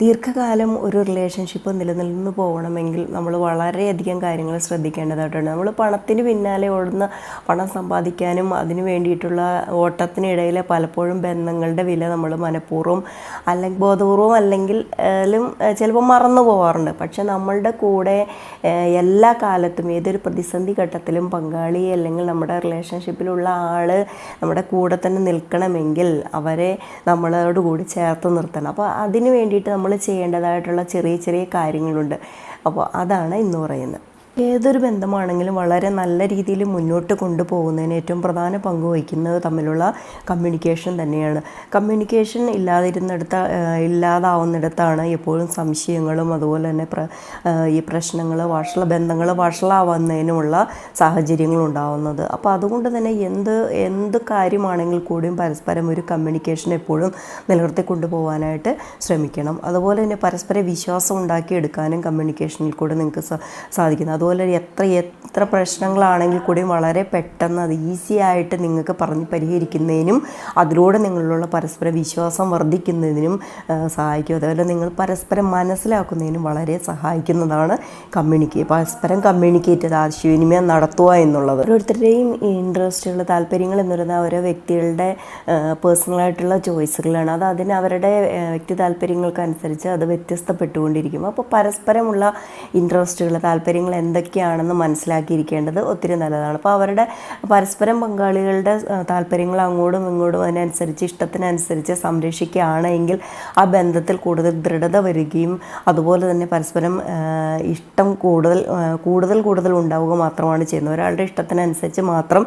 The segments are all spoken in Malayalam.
ദീർഘകാലം ഒരു റിലേഷൻഷിപ്പ് നിലനിന്ന് പോകണമെങ്കിൽ നമ്മൾ വളരെയധികം കാര്യങ്ങൾ ശ്രദ്ധിക്കേണ്ടതായിട്ടുണ്ട്. നമ്മൾ പണത്തിന് പിന്നാലെ ഓടുന്ന പണം സമ്പാദിക്കാനും അതിന് വേണ്ടിയിട്ടുള്ള ഓട്ടത്തിനിടയിൽ പലപ്പോഴും ബന്ധങ്ങളുടെ വില നമ്മൾ മനഃപൂർവം അല്ലെങ്കിൽ ബോധപൂർവം അല്ലെങ്കിൽ ചിലപ്പോൾ മറന്നു പോകാറുണ്ട് പക്ഷെ നമ്മളുടെ കൂടെ എല്ലാ കാലത്തും ഏതൊരു പ്രതിസന്ധി ഘട്ടത്തിലും പങ്കാളി അല്ലെങ്കിൽ നമ്മുടെ റിലേഷൻഷിപ്പിലുള്ള ആൾ നമ്മുടെ കൂടെ തന്നെ നിൽക്കണമെങ്കിൽ അവരെ നമ്മളോട് കൂടി ചേർത്ത് നിർത്തണം. അപ്പോൾ അതിന് വേണ്ടിയിട്ട് നമ്മൾ ചെയ്യേണ്ടതായിട്ടുള്ള ചെറിയ ചെറിയ കാര്യങ്ങളുണ്ട്. അപ്പോൾ അതാണ് ഇന്ന് പറയുന്നത്. ഏതൊരു ബന്ധമാണെങ്കിലും വളരെ നല്ല രീതിയിൽ മുന്നോട്ട് കൊണ്ടുപോകുന്നതിന് ഏറ്റവും പ്രധാന പങ്ക് വഹിക്കുന്നത് തമ്മിലുള്ള കമ്മ്യൂണിക്കേഷൻ തന്നെയാണ്. കമ്മ്യൂണിക്കേഷൻ ഇല്ലാതിരുന്നിടത്ത് ഇല്ലാതാവുന്നിടത്താണ് എപ്പോഴും സംശയങ്ങളും അതുപോലെ തന്നെ ഈ പ്രശ്നങ്ങൾ വഷള ബന്ധങ്ങൾ വഷളാവുന്നതിനുമുള്ള സാഹചര്യങ്ങൾ ഉണ്ടാവുന്നത്. അപ്പോൾ അതുകൊണ്ട് തന്നെ എന്ത് എന്ത് കാര്യമാണെങ്കിൽ കൂടിയും പരസ്പരം ഒരു കമ്മ്യൂണിക്കേഷൻ എപ്പോഴും നിലനിർത്തി കൊണ്ടുപോകാനായിട്ട് ശ്രമിക്കണം. അതുപോലെ തന്നെ പരസ്പര വിശ്വാസം ഉണ്ടാക്കിയെടുക്കാനും കമ്മ്യൂണിക്കേഷനിൽ കൂടെ നിങ്ങൾക്ക് സാധിക്കുന്നത് സാധിക്കുന്നു. അതുപോലെ എത്ര എത്ര പ്രശ്നങ്ങളാണെങ്കിൽ കൂടിയും വളരെ പെട്ടെന്ന് അത് ഈസി ആയിട്ട് നിങ്ങൾക്ക് പറഞ്ഞ് പരിഹരിക്കുന്നതിനും അതിലൂടെ നിങ്ങളിലുള്ള പരസ്പര വിശ്വാസം വർദ്ധിക്കുന്നതിനും സഹായിക്കും. അതുപോലെ നിങ്ങൾ പരസ്പരം മനസ്സിലാക്കുന്നതിനും വളരെ സഹായിക്കുന്നതാണ് കമ്മ്യൂണിക്കേ പരസ്പരം കമ്മ്യൂണിക്കേറ്റ് ആശയവിനിമയം നടത്തുക എന്നുള്ളത്. ഓരോരുത്തരുടെയും ഇൻട്രസ്റ്റുള്ള താല്പര്യങ്ങൾ എന്ന് പറയുന്നത് ഓരോ വ്യക്തികളുടെ പേഴ്സണലായിട്ടുള്ള ചോയ്സുകളാണ്. അത് അതിന് അവരുടെ വ്യക്തി താല്പര്യങ്ങൾക്കനുസരിച്ച് അത് വ്യത്യസ്തപ്പെട്ടുകൊണ്ടിരിക്കും. അപ്പോൾ പരസ്പരമുള്ള ഇൻട്രസ്റ്റുകൾ താല്പര്യങ്ങൾ എന്തൊക്കെയാണെന്ന് മനസ്സിലാക്കിയിരിക്കേണ്ടത് ഒത്തിരി നല്ലതാണ്. അപ്പോൾ അവരുടെ പരസ്പരം പങ്കാളികളുടെ താല്പര്യങ്ങൾ അങ്ങോട്ടും ഇങ്ങോട്ടും അതിനനുസരിച്ച് ഇഷ്ടത്തിനനുസരിച്ച് സംരക്ഷിക്കുകയാണെങ്കിൽ ആ ബന്ധത്തിൽ കൂടുതൽ ദൃഢത വരികയും അതുപോലെ തന്നെ പരസ്പരം ഇഷ്ടം കൂടുതൽ കൂടുതൽ കൂടുതൽ ഉണ്ടാവുക മാത്രമാണ് ചെയ്യുന്നത്. ഒരാളുടെ ഇഷ്ടത്തിനനുസരിച്ച് മാത്രം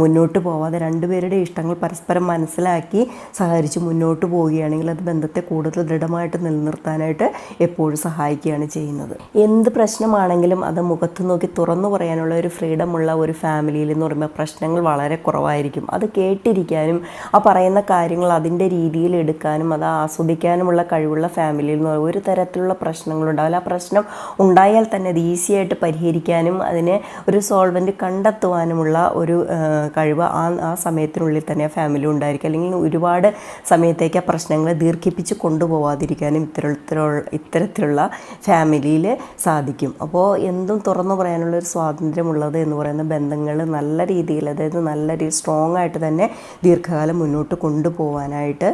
മുന്നോട്ട് പോവാതെ രണ്ടുപേരുടെ ഇഷ്ടങ്ങൾ പരസ്പരം മനസ്സിലാക്കി സഹകരിച്ച് മുന്നോട്ട് പോവുകയാണെങ്കിൽ അത് ബന്ധത്തെ കൂടുതൽ ദൃഢമായിട്ട് നിലനിർത്താനായിട്ട് എപ്പോഴും സഹായിക്കുകയാണ് ചെയ്യുന്നത്. എന്ത് പ്രശ്നമാണെങ്കിലും അത് മുഖത്ത് നോക്കി തുറന്നു പറയാനുള്ള ഒരു ഫ്രീഡമുള്ള ഒരു ഫാമിലിയിൽ എന്ന് പറയുമ്പോൾ പ്രശ്നങ്ങൾ വളരെ കുറവായിരിക്കും. അത് കേട്ടിരിക്കാനും ആ പറയുന്ന കാര്യങ്ങൾ അതിന്റെ രീതിയിൽ എടുക്കാനും അത് ആസ്വദിക്കാനുമുള്ള കഴിവുള്ള ഫാമിലിയിൽ നിന്ന് ഒരു തരത്തിലുള്ള പ്രശ്നങ്ങളുണ്ടാവില്ല ആ പ്രശ്നം ഉണ്ടായാൽ തന്നെ അത് ഈസിയായിട്ട് പരിഹരിക്കാനും അതിനെ ഒരു സോൾവെന്റ് കണ്ടെത്തുവാനുമുള്ള ഒരു കഴിവ് ആ ആ സമയത്തിനുള്ളിൽ തന്നെ ആ ഫാമിലി ഉണ്ടായിരിക്കും. അല്ലെങ്കിൽ ഒരുപാട് സമയത്തേക്ക് ആ പ്രശ്നങ്ങളെ ദീർഘിപ്പിച്ച് കൊണ്ടുപോവാതിരിക്കാനും ഇത്തരത്തിലുള്ള ഇത്തരത്തിലുള്ള ഫാമിലിയിൽ സാധിക്കും. അപ്പോൾ എന്തും തുറന്നു പറയാനുള്ള ഒരു സ്വാതന്ത്ര്യമുള്ളത് എന്ന് പറയുന്ന ബന്ധങ്ങൾ നല്ല രീതിയിൽ അതായത് നല്ല രീതി സ്ട്രോങ് ആയിട്ട് തന്നെ ദീർഘകാലം മുന്നോട്ട് കൊണ്ടുപോകാനായിട്ട്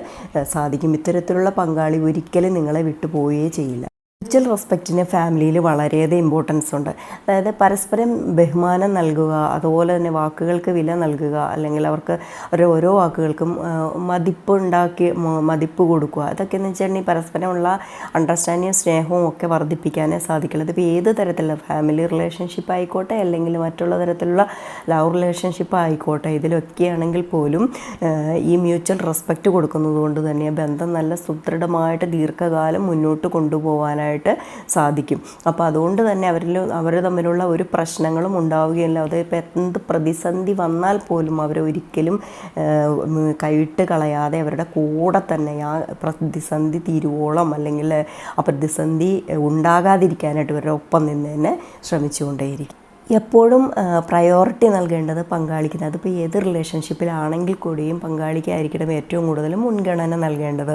സാധിക്കും. ഇത്തരത്തിലുള്ള പങ്കാളി ഒരിക്കലും നിങ്ങളെ വിട്ടുപോവുകയേ ചെയ്യില്ല. മ്യൂച്വൽ റെസ്പെക്റ്റിന് ഫാമിലിയിൽ വളരെയധികം ഇമ്പോർട്ടൻസ് ഉണ്ട്. അതായത് പരസ്പരം ബഹുമാനം നൽകുക അതുപോലെ തന്നെ വാക്കുകൾക്ക് വില നൽകുക അല്ലെങ്കിൽ അവർക്ക് ഒരു ഓരോ വാക്കുകൾക്കും മതിപ്പ് ഉണ്ടാക്കി മതിപ്പ് കൊടുക്കുക. അതൊക്കെ എന്ന് വെച്ചിട്ടുണ്ടെങ്കിൽ പരസ്പരമുള്ള അണ്ടർസ്റ്റാൻഡിങ് സ്നേഹവും ഒക്കെ വർദ്ധിപ്പിക്കാനേ സാധിക്കുള്ളൂ. ഇതിപ്പോൾ ഏത് തരത്തിലുള്ള ഫാമിലി റിലേഷൻഷിപ്പ് ആയിക്കോട്ടെ അല്ലെങ്കിൽ മറ്റുള്ള തരത്തിലുള്ള ലവ് റിലേഷൻഷിപ്പ് ആയിക്കോട്ടെ ഇതിലൊക്കെയാണെങ്കിൽ പോലും ഈ മ്യൂച്വൽ റെസ്പെക്റ്റ് കൊടുക്കുന്നത് കൊണ്ട് തന്നെ ബന്ധം നല്ല സുദൃഢമായിട്ട് ദീർഘകാലം മുന്നോട്ട് കൊണ്ടുപോകാനായിട്ട് സാധിക്കും. അപ്പോൾ അതുകൊണ്ട് തന്നെ അവരിൽ അവർ തമ്മിലുള്ള ഒരു പ്രശ്നങ്ങളും ഉണ്ടാവുകയില്ല. അത് ഇപ്പോൾ എന്ത് പ്രതിസന്ധി വന്നാൽ പോലും അവരെ ഒരിക്കലും കൈയിട്ട് കളയാതെ അവരുടെ കൂടെ തന്നെ ആ പ്രതിസന്ധി തീരുവോളം അല്ലെങ്കിൽ ആ പ്രതിസന്ധി ഉണ്ടാകാതിരിക്കാനായിട്ട് ഇവരുടെ ഒപ്പം നിന്ന് തന്നെ ശ്രമിച്ചുകൊണ്ടേയിരിക്കും. എപ്പോഴും പ്രയോറിറ്റി നൽകേണ്ടത് പങ്കാളിക്ക് അതിപ്പോൾ ഏത് റിലേഷൻഷിപ്പിലാണെങ്കിൽ കൂടിയും പങ്കാളിക്കായിരിക്കണം ഏറ്റവും കൂടുതൽ മുൻഗണന നൽകേണ്ടത്.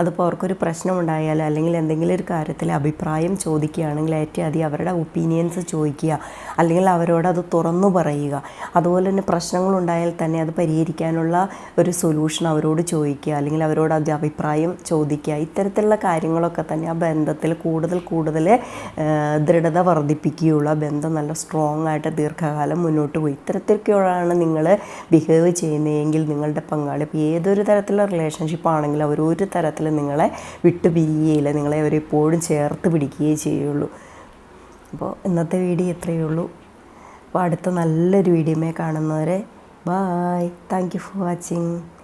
അതിപ്പോൾ അവർക്കൊരു പ്രശ്നമുണ്ടായാൽ അല്ലെങ്കിൽ എന്തെങ്കിലും ഒരു കാര്യത്തിൽ അഭിപ്രായം ചോദിക്കുകയാണെങ്കിൽ ഏറ്റവും അധികം അവരുടെ ഒപ്പീനിയൻസ് ചോദിക്കുക. അല്ലെങ്കിൽ അവരോട് അത് തുറന്നു പറയുക. അതുപോലെ തന്നെ പ്രശ്നങ്ങളുണ്ടായാൽ തന്നെ അത് പരിഹരിക്കാനുള്ള ഒരു സൊല്യൂഷൻ അവരോട് ചോദിക്കുക. അല്ലെങ്കിൽ അവരോട് അത് അഭിപ്രായം ചോദിക്കുക. ഇത്തരത്തിലുള്ള കാര്യങ്ങളൊക്കെ തന്നെ ആ ബന്ധത്തിൽ കൂടുതൽ കൂടുതൽ ദൃഢത വർദ്ധിപ്പിക്കുകയുള്ളൂ ബന്ധം നല്ല സ്ട്രോങ് ആയിട്ട് ദീർഘകാലം മുന്നോട്ട് പോയി. ഇത്തരത്തിലൊക്കെയാണ് നിങ്ങൾ ബിഹേവ് ചെയ്യുന്നതെങ്കിൽ നിങ്ങളുടെ പങ്കാളി ഇപ്പോൾ ഏതൊരു തരത്തിലുള്ള റിലേഷൻഷിപ്പ് ആണെങ്കിലും അവർ ഒരു തരത്തിൽ നിങ്ങളെ വിട്ടു പിരിയുകയില്ല നിങ്ങളെ അവരെപ്പോഴും ചേർത്ത് പിടിക്കുകയേ ചെയ്യുള്ളൂ. അപ്പോൾ ഇന്നത്തെ വീഡിയോ ഇത്രയേ ഉള്ളൂ. അപ്പോൾ അടുത്ത നല്ലൊരു വീഡിയോമേ കാണുന്നവരെ bye thank you for watching